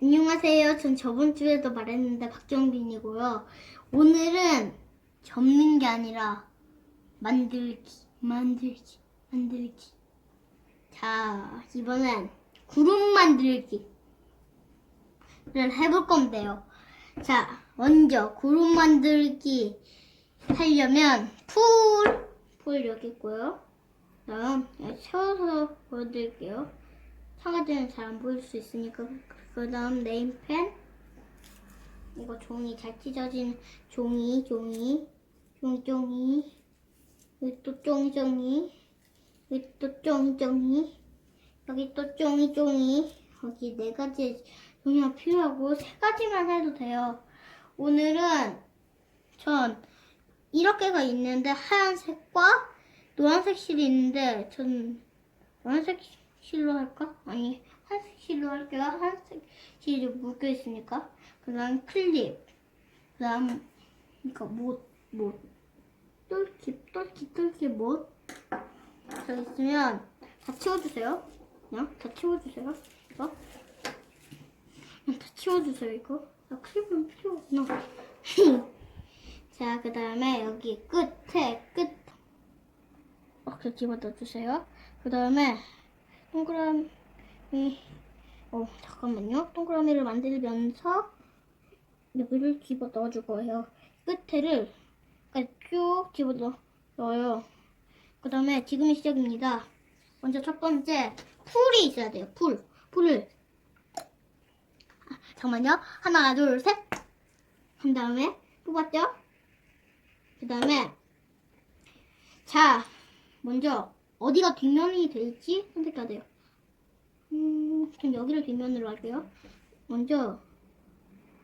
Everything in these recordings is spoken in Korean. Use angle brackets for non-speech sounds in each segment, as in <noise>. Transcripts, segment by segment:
안녕하세요. 전 저번 주에도 말했는데 박정빈이고요. 오늘은 접는 게 아니라 만들기, 만들기, 만들기. 자, 이번엔 구름 만들기를 해볼 건데요. 자, 먼저 구름 만들기 하려면 풀, 풀 여기 있고요. 다음 세워서 보여드릴게요. 상아들은 잘 안 보일 수 있으니까 그 다음 네임펜. 이거 종이 잘 찢어진 종이 종이. 종이 종이. 여기 또 종이 종이. 여기 또 종이 종이. 여기 또 종이 종이. 여기 네 가지 종이가 필요하고 세 가지만 해도 돼요. 오늘은 전 이렇게 가 있는데 하얀색과 노란색 실이 있는데 전 노란색 실로 할까? 아니 하얀색 실로 할게요. 하얀색 실이 묶여 있으니까. 그다음 클립. 그다음 이거 못못 똘킵 똘킵 똘킵 못. 저 있으면 다 치워주세요. 그냥 다 치워주세요. 이거 그냥 다 치워주세요. 이거. 아 클립은 필요 없나? <laughs> 자, 그 다음에 여기 끝에 끝 이렇게 집어넣어 주세요. 그 다음에 동그라미 어 잠깐만요. 동그라미를 만들면서 여기를 집어 넣어줄 거예요. 끝에를 쭉 집어 넣- 넣어요. 그 다음에 지금이 시작입니다. 먼저 첫 번째 풀이 있어야 돼요. 풀 풀을 아, 잠깐만요. 하나 둘 셋. 한 다음에 뽑았죠? 그 다음에 자 먼저 어디가 뒷면이 될지 선택해야 돼요. 음, 전 여기를 뒷면으로 할게요. 먼저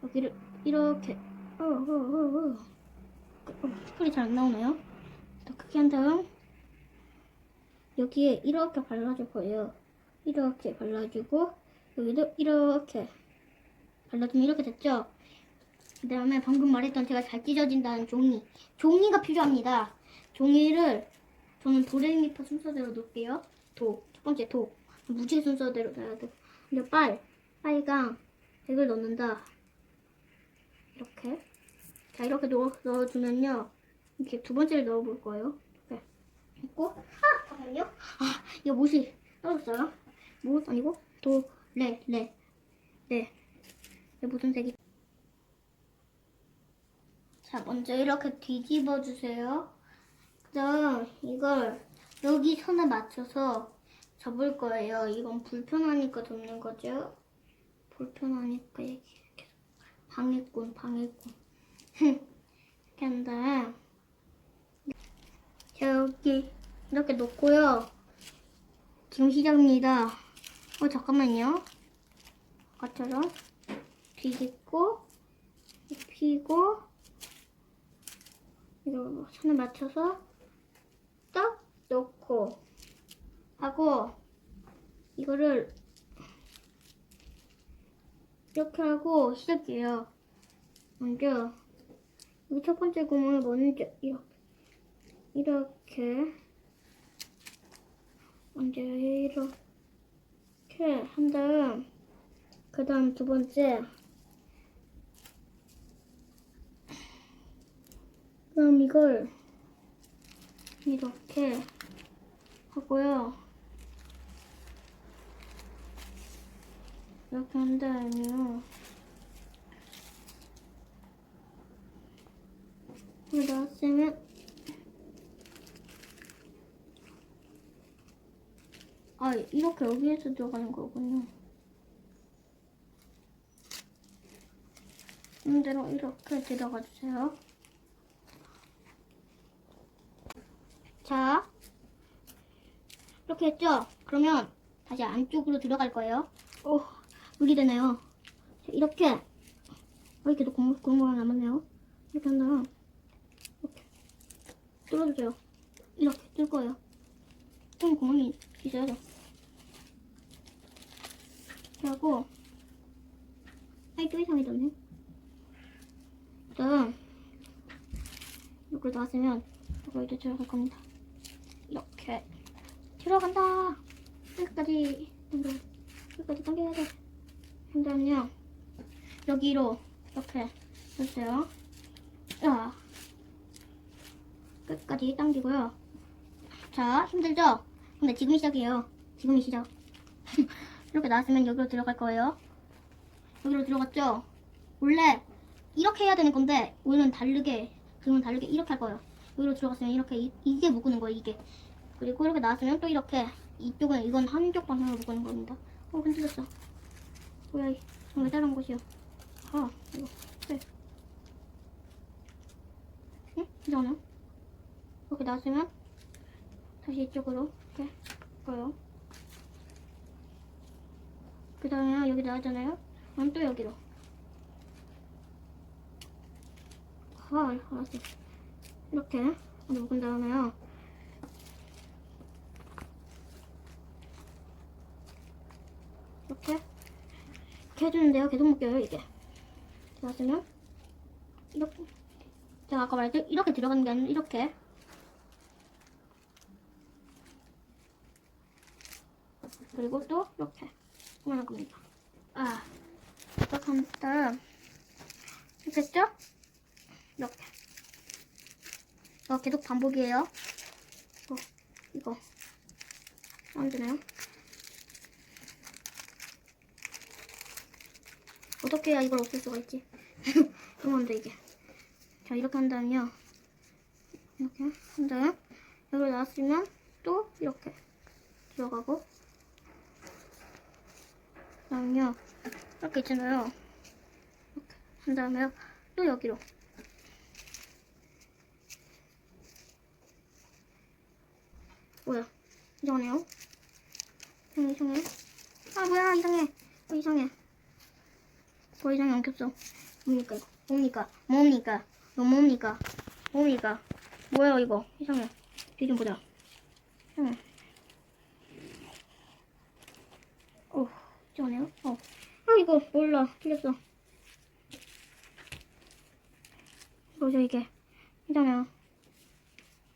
여기를 이렇게 어, 어, 어, 어. 어, 스크이 잘 안 나오나요? 더 크게 한 다음 여기에 이렇게 발라줄 거예요. 이렇게 발라주고 여기도 이렇게 발라주면 이렇게 됐죠? 그 다음에 방금 말했던 제가 잘 찢어진다는 종이 종이가 필요합니다. 종이를 저는 도레미파 순서대로 놓을게요. 도. 첫 번째 도. 무지 순서대로 넣어야 돼. 근데 빨. 빨강. 백을 넣는다. 이렇게. 자, 이렇게 넣어, 넣어주면요. 이렇게 두 번째를 넣어볼 거예요. 이렇게. 있고. 아! 잠깐만요. 아, 이거 못이 떨어졌어요. 못 아니고. 도, 레, 레. 네. 이게 무슨 색이? 자, 먼저 이렇게 뒤집어 주세요. 그다음 이걸 여기 선에 맞춰서 접을 거예요. 이건 불편하니까 접는 거죠. 불편하니까 이렇게 방해꾼 방해꾼 <laughs> 이렇게 한 다음 자 여기 이렇게 놓고요. 지금 시작입니다. 어 잠깐만요. 아까처럼 뒤집고 펴고 이거 선에 맞춰서 딱 놓고 하고 이거를 이렇게 하고 시작해요. 먼저 여기 첫 번째 구멍을 먼저 이렇게 이렇게 먼저 이렇게 한 다음 그 다음 두 번째 그럼 이걸 이렇게 하고요. 이렇게 한 다음에요. 이거 넣었으면 아 이렇게 여기에서 들어가는 거군요. 이대로 이렇게 들어가 주세요. 자, 이렇게 했죠? 그러면 다시 안쪽으로 들어갈 거예요. 오, 물이 되네요. 자, 이렇게, 어, 이렇게 구멍, 구멍이 남았네요. 이렇게 한 다음, 이렇게 뚫어주세요. 이렇게 뚫 거예요. 좀 구멍이 있어야죠. 이렇게 하고, 아이, 또 이상하게 됐네. 그 다음, 이걸 놨으면, 이제 들어갈 겁니다. 이렇게 들어간다. 여기까지 당겨. 여기까지 당겨야 돼. 한 다음요. 여기로 이렇게 했어요. 자, 끝까지 당기고요. 자, 힘들죠? 근데 지금 시작이에요. 지금이 시작. <laughs> 이렇게 나왔으면 여기로 들어갈 거예요. 여기로 들어갔죠? 원래 이렇게 해야 되는 건데 오늘은 다르게 지금은 다르게 이렇게 할 거예요. 여기로 들어갔으면 이렇게 이, 이게 묶는 거예요. 이게 그리고 이렇게 나왔으면 또 이렇게 이쪽은 이건 한쪽 방향으로 묶는 겁니다. 어 흔들렸어. 뭐야 이- 왜 다른 곳이요? 아 이거 네. 응? 이상하네요. 이렇게 나왔으면 다시 이쪽으로 이렇게 거요. 그 다음에 여기 나왔잖아요. 그럼 또 여기로. 아, 알았어. 이렇게 묶은 다음에요. 이렇게 이렇게 해주는데요. 계속 묶여요 이게. 나왔으면 이렇게 제가 아까 말했듯 이렇게 들어가는 게 아니라 이렇게 그리고 또 이렇게 그만할 겁니다. 아, 이렇게 한 다음 됐죠? 이렇게 이거 계속 반복이에요. 이거 이거 안 되나요? 어떻게 해야 이걸 없앨 수가 있지? <laughs> 너무 안돼 이게. 자 이렇게 한 다음요. 이렇게 한 다음 여기로 나왔으면 또 이렇게 들어가고 그다음요 이렇게 있잖아요. 이렇게 한 다음에요 또 여기로 뭐야 이상하네요. 이상해 이상해. 아 뭐야 이상해. 어, 이상해. 더 이상이 안 켰어. 뭡니까? 뭡니까? 뭡니까? 이거 뭡니까? 뭡니까? 뭐야 이거? 이상해. 뒤 좀 보자. 이상해. 어, 이상하네요. 어. 아 이거 몰라. 틀렸어. 뭐죠 이게? 이상해요.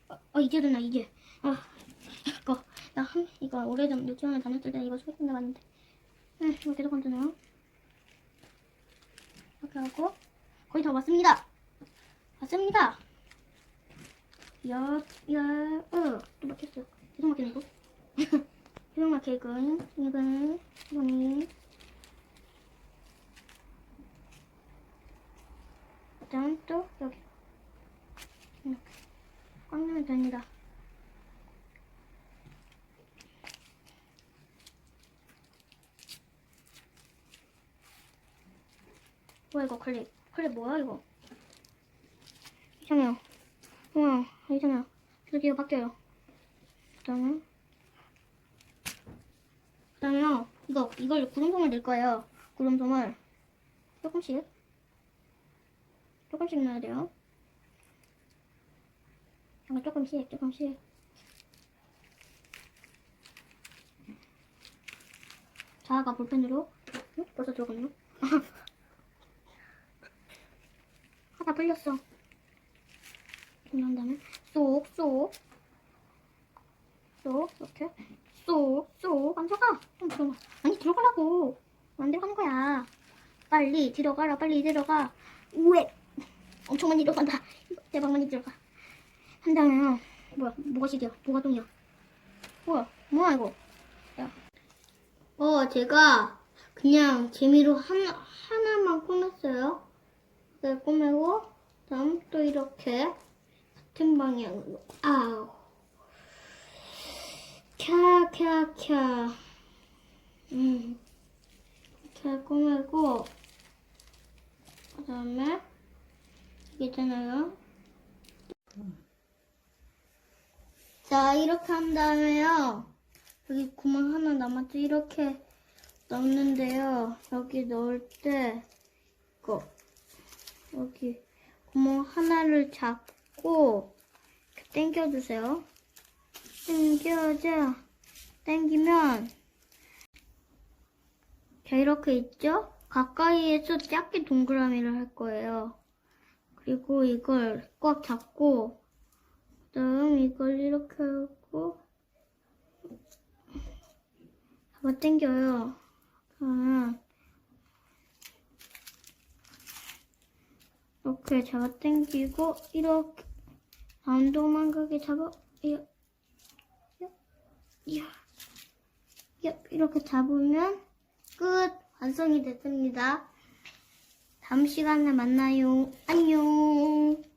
아, 아 이제 됐나 이제. 아 이거 나 한, 이거 오래전 유치원에 다녔을 때 이거 소개팅 나갔는데. 네, 이거 계속 안 되네요. 이렇게 하고 거의 다 왔습니다. 왔습니다. 야, 야, 어, 또 막혔어요. 계속 막히네 이거. <laughs> 계속 막혀 이건, 이거니. 일단 또 여기 꽉 넣으면 됩니다. 뭐야 이거 클립 클립 뭐야 이거? 이상해요. 우와 이상해요. 드디어 바뀌어요. 그 다음에? 그 다음에요 이거 이걸 구름통을 넣을 거예요. 구름통을. 조금씩. 조금씩 넣어야 돼요. 잠깐 조금씩 조금씩. 자아가 볼펜으로? 응? 벌써 들어갔네 <laughs> 요 하나 풀렸어. 그런 다음에 쏙, 쏙, 쏙 이렇게 쏙, 쏙 안 들어가. 좀 들어가. 아니 들어가라고. 안 들어가는 거야. 빨리 들어가라. 빨리 들어가. 왜? 엄청 많이 들어간다. 대박 많이 들어가. 한 다음에요. 뭐야? 뭐가 시리야? 뭐가 동이야? 뭐야? 뭐야 이거? 야. 어 제가 그냥 재미로 하나 하나만 꾸몄어요. 네, 꼬매고 다음 또 이렇게 같은 방향으로 아우. 캬캬캬. 음. 이렇게 꼬매고 그 다음에 이게 있잖아요? 자 이렇게 한 다음에요. 여기 구멍 하나 남았죠? 이렇게 넣는데요. 여기 넣을 때 이거 여기 구멍 하나를 잡고 당겨주세요. 당겨자, 당기면 자 이렇게 있죠? 가까이에서 작게 동그라미를 할 거예요. 그리고 이걸 꽉 잡고 그다음 이걸 이렇게 하고 잡아 당겨요. 그러면 이렇게 잡아 당기고 이렇게 안 도망가게 잡아 이렇게 잡으면 끝 완성이 됐습니다. 다음 시간에 만나요. 안녕.